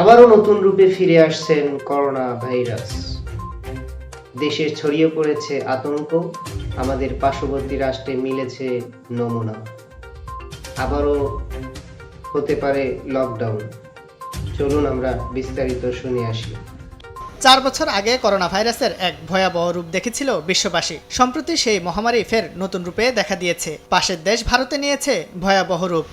আবারও নতুন রূপে ফিরে আসছেন করোনা ভাইরাস। দেশে ছড়িয়ে পড়েছে আতঙ্ক, আমাদের পার্শ্ববর্তী রাষ্ট্রে মিলেছে নমুনা। আবারও হতে পারে লকডাউন চলুন আমরা বিস্তারিত শুনে আসি। চার বছর আগে করোনা ভাইরাসের এক ভয়াবহ রূপ দেখেছিল বিশ্ববাসী। সম্প্রতি সেই মহামারী ফের নতুন রূপে দেখা দিয়েছে। পাশের দেশ ভারতে নিয়েছে ভয়াবহ রূপ।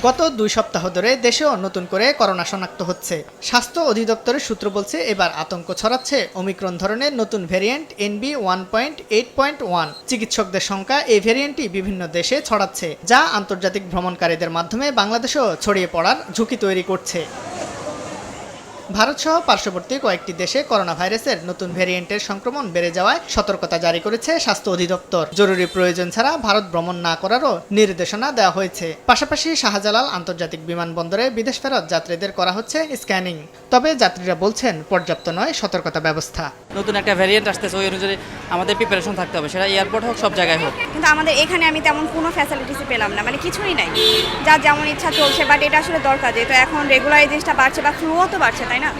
গত দুই সপ্তাহ ধরে দেশেও নতুন করে করোনা শনাক্ত হচ্ছে। স্বাস্থ্য অধিদপ্তরের সূত্র বলছে, এবার আতঙ্ক ছড়াচ্ছে অমিক্রন ধরনের নতুন variant NB one point eight point one চিকিৎসকদের সংখ্যা এই ভ্যারিয়েন্টটি বিভিন্ন দেশে ছড়াচ্ছে, যা আন্তর্জাতিক ভ্রমণকারীদের মাধ্যমে বাংলাদেশেও ছড়িয়ে পড়ার ঝুঁকি তৈরি করছে। ভারতসহ পার্শ্ববর্তী কয়েকটি দেশে করোনা ভাইরাসের নতুন ভ্যারিয়েন্টের সংক্রমণ বেড়ে যাওয়ায় সতর্কতা জারি করেছে স্বাস্থ্য অধিদপ্তর। জরুরি প্রয়োজন ছাড়া ভারত ভ্রমণ না করারও নির্দেশনা দেওয়া হয়েছে। পাশাপাশি শাহজালাল আন্তর্জাতিক বিমানবন্দরে বিদেশ ফেরত যাত্রীদের করা হচ্ছে স্ক্যানিং। তবে যাত্রীরা বলছেন, পর্যাপ্ত নয় সতর্কতা ব্যবস্থা। নতুন একটা ভ্যারিয়েন্ট আসতেছে ওই অনুযায়ী আমাদের প্রিপারেশন থাকতে হবে। সেটা এয়ারপোর্ট হোক সব জায়গায় হোক। কিন্তু আমাদের এখানে আমি তেমন কোনো ফ্যাসিলিটিসই পেলাম না মানে কিছুই নাই। যা যেমন ইচ্ছা চলছে বাট এটা আসলে দরকার যেহেতু এখন রেগুলার জিনিসটা বাড়ছে বা ফ্লুও তো বাড়ছে তাই না?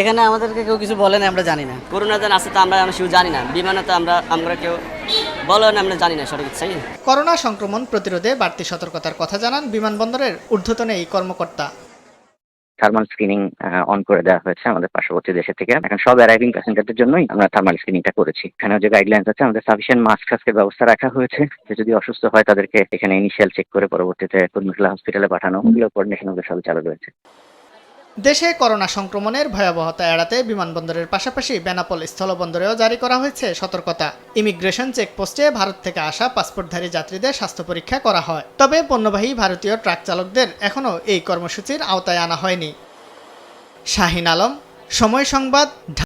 এখানে আমাদেরকে কেউ কিছু বলে না আমরা জানি না। করোনা যেন আছে তো আমরা আমরা সেও জানি না। বিমানে তো আমরা আমরা কেউ বলো না আমরা জানি না সঠিক ইচ্ছাই করোনা সংক্রমণ প্রতিরোধে বাড়তি সতর্কতার কথা জানান বিমানবন্দরের ঊর্ধ্বতন এই কর্মকর্তা। থার্মাল স্ক্রিনিং অন করে দেওয়া হয়েছে আমাদের পার্শ্ববর্তী দেশের থেকে। এখন সব অ্যারাইভিং প্যাসেঞ্জারদের জন্যই আমরা থার্মাল স্ক্রিনিংটা করেছি। এখানেও যে গাইডলাইন্স আছে আমাদের সাফিসিয়েন্ট মাস্ক ফাস্কের ব্যবস্থা রাখা হয়েছে। যে যদি অসুস্থ হয় তাদেরকে এখানে ইনিশিয়াল চেক করে পরবর্তীতে কুর্মিকলা হসপিটালে পাঠানো। ওগুলো কোঅর্ডিনেশন ওদের সাথে চালু রয়েছে। দেশে করোনা সংক্রমণের ভয়াবহতা এড়াতে বিমানবন্দরের পাশাপাশি বেনাপোল স্থলবন্দরেও জারি করা হয়েছে সতর্কতা। ইমিগ্রেশন চেকপোস্টে ভারত থেকে আসা পাসপোর্টধারী যাত্রীদের স্বাস্থ্য পরীক্ষা করা হয়। তবে পণ্যবাহী ভারতীয় ট্রাক চালকদের এখনও এই কর্মসূচির আওতায় আনা হয়নি। শাহিন আলম, সময় সংবাদ